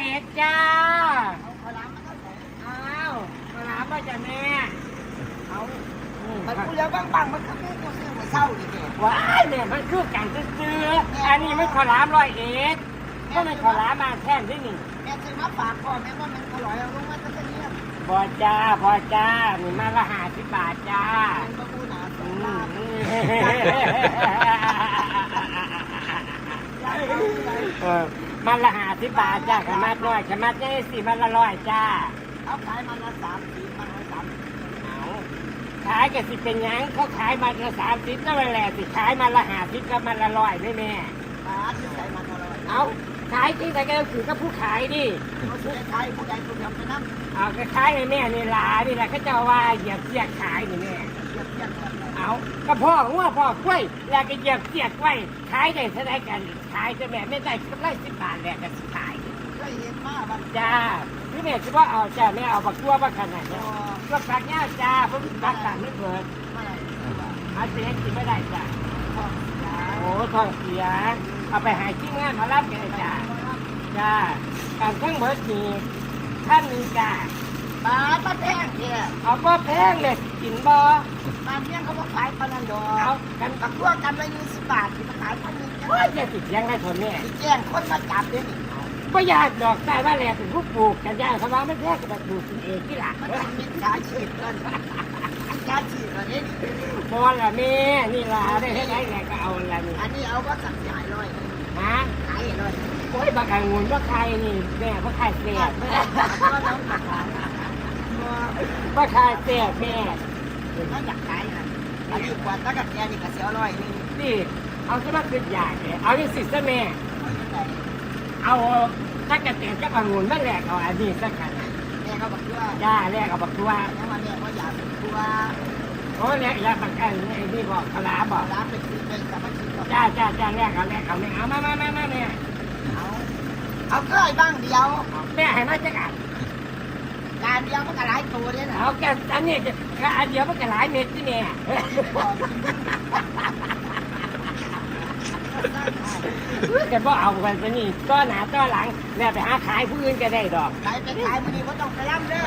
อยเอ็ดจ้าเอาขอล้างมาเท่าไหร่อ้าวมารับมาจากแม่เอาอืมมันกูแล้วบางบางมันก็ไม่กูซื้อมาเศร้าดิแกว้ายเนี่ยมันคือกันซื้อๆอันนี้มันขอรามร้อยเอ็ดก็มันขอรามมาแท่นที่นี่แม่ซื้อมาฝากพ่อแม่ว่ามันอร่อยเอาลงมาตั้งแต่เนี้ยบอจ้าบอจ้านี่มาละห้าสิบบาทจ้ามันก็กูหนาสอืองมล้านอืมยายเอาที่ไหนเออ มันละห้าสิบบาทจ้าขมัดน้อยขมัดใหญ่สี่มันละร้อยจ้าเอาขายมันละสามสี่มันละสามเอาขายกันสิเป็นหยังเขาขายมันละสามสิบก็แหละสิขายมันละห้าสิบก็มันละร้อยไม่แม่บาทที่ใส่มันอร่อยเอาขายที่ไหนก็ถือกับผู้ขายดิเขาซื้อขายผู้ใดผู้ทำไปนั่งเอาก็ขายให้แม่นี่ลานี่แหละเขาเจะว่าเหยียบเสียกขายนี่แม่ เอาก็พ่อหัวพ่อกล้วยแล้วก็เหยียบเสียกไว้ขายได้เท่าไรกันขายจะแม่ไม่ได้กำไรสิบบาทแหละก็สิขายเคยเห็นมาบ้างจ้าพี่แม่คิดว่าเอาจ้าแม่เอาบักตัวบักขนาดพนี้อก็ปักเนี้ยจ้าเพราะปักกันไม่เกิดเมื่อไหร่เอาเสียกินไม่ได้จ้าพอจ้าโอ้ท้องเสียเอาไปหายที่งานมารับกันจ้าจ้าการทั้งหมดนี่ท่านหนึ่งจ้า บาทมาแพงเนี่ยเอาบ่แพงเลยกินบ่บานเนี่ยเขาบอกขายปนันดอเอากันกับพวกกันละยี่สิบบาทที่มาขายพันหนึ่งว่าจะติดยังไงทนแม่ที่แจ้งคนมาจับเนี่ยนี่ก็อยากดอกใต้ว่าแหลเป็นผู้ปลูกกันย่างเขาว่ามันแพงกับปลูกกินเองที่หลังมันเป็นมิจฉาชีพกันมิจฉาชีพอันนี้พอละแม่นี่ล่ะได้ให้ได้แหละก็เอาละนี่อันนี้เอาก็สั่งจ่ายร้อยฮะขายร้อยโอ้ยบักองุ่นว่าใครนี่แม่ว่าใครเสียบ ก็น้องมาขายว่าใครเสียบแม่ถ้าอยากขายนะอันนี้กว่าตะกับแกนี่ก็เสียร้อยนึงนี่เอาซะมาเป็นอย่างเนี่ยเอาที่สิซะแม่ เอาที่ไหนเอาถ้ากระเตียนกับองุ่นมาแหลกเอาอันนี้สักกันแม่เขาบอกว่าจ้าแหลกเอาบักตัวแล้วมาเนี่ยว่าอยากเป็นตัวโอ้แหลกอยาบักกันไอ้นี่บอกขลาบอกร้านเป็นคือเป็นสามัคคีกับจ้าจ้าจ้าแหลกเอาแหลกเอาแม่เอามามามามาแม่เอาเอาเคยบ้างเดียว แม่ให้มาจักอัน การเดียวมันก็หลายตัวเนี่ยนะเอาแกอันนี้ก็อันเดียวมันก็หลายเม็ดที่แม่แกบ่เอาไปซะนี่ต้อหนาต้อหลังแล้วไปหาขายผู้อื่นก็ได้ดอก ขายไปขายมันนี่ก็ต้องไปร่ำเด้อ